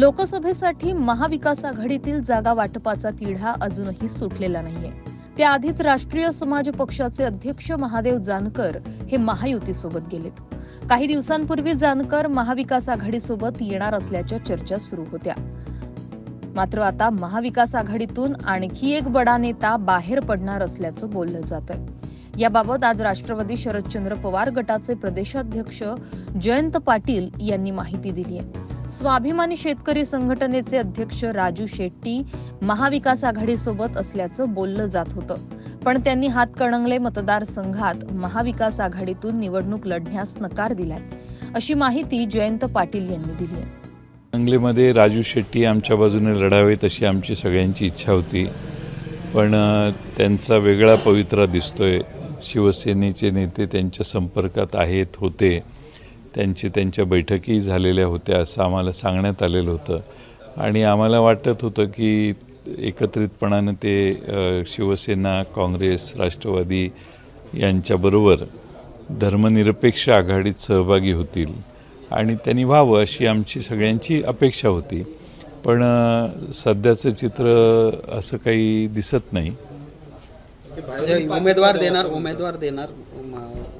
लोकसभेसाठी महाविकास आघाडीतील जागा वाटपाचा तिढा अजूनही सुटलेला नाहीये. त्याआधीच राष्ट्रीय समाज पक्षाचे अध्यक्ष महादेव जानकर हे महायुतीसोबत गेलेत. काही दिवसांपूर्वी जानकर महाविकास आघाडीसोबत येणार असल्याच्या चर्चा सुरू होत्या. मात्र आता महाविकास आघाडीतून आणखी एक बडा नेता बाहेर पडणार असल्याचं बोललं जात आहे याबाबत आज राष्ट्रवादी शरदचंद्र पवार गटाचे प्रदेशाध्यक्ष जयंत पाटील यांनी माहिती दिली आहे स्वाभिमानी शेतकरी संघटनेचे अध्यक्ष राजू शेट्टी महाविकास आघाडीसोबत असल्याचं बोललं जात होतं. पण त्यांनी हातकणंगले मतदारसंघात महाविकास आघाडीतून निवडणूक लढण्यास नकार दिलाय. अशी माहिती जयंत पाटील यांनी दिली आहे. अंगलेमध्ये राजू शेट्टी आमच्या बाजूने लढावेत अशी आमची सगळ्यांची इच्छा होती. पण त्यांचा वेगळा पवित्रा दिसतोय. शिवसेनेचे नेते त्यांच्या संपर्कात आहेत होते. त्यांची त्यांच्या बैठकीही झालेल्या होत्या असं आम्हाला सांगण्यात आलेलं होतं. आणि आम्हाला वाटत होतं की एकत्रितपणानं ते शिवसेना काँग्रेस राष्ट्रवादी यांच्याबरोबर धर्मनिरपेक्ष आघाडीत सहभागी होतील. आणि त्यांनी व्हावं अशी आमची सगळ्यांची अपेक्षा होती. पण सध्याचं चित्र असं काही दिसत नाही. उमेदवार देणार उमेदवार देणार.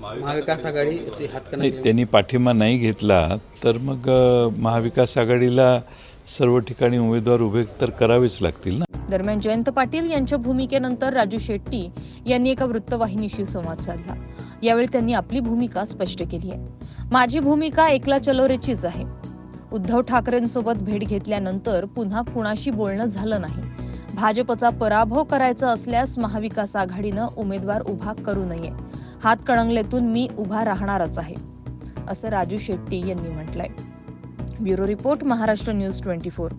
महाविकास आघाडी अशी नाही त्यांनी पाठिंबा नाही घेतला तर मग महाविकास आघाडीला सर्व ठिकाणी उमेदवार उभे तर करावेच लागतील ना? दरम्यान जयंत पाटील यांच्या भूमिकेनंतर राजू शेट्टी यांनी एका वृत्तवाहिनीशी संवाद साधला. यावेळी त्यांनी आपली भूमिका स्पष्ट केली आहे. माझी भूमिका एकला चलोरेचीच आहे. उद्धव ठाकरेंसोबत भेट घेतल्यानंतर पुन्हा कुणाशी बोलणं झालं नाही. भाजपचा पराभव करायचा असल्यास महाविकास आघाडीनं उमेदवार उभा करू नये. हातकणंगलेतून मी उभा राहणारच आहे असं राजू शेट्टी यांनी म्हटलंय. Bureau report Maharashtra news twenty four.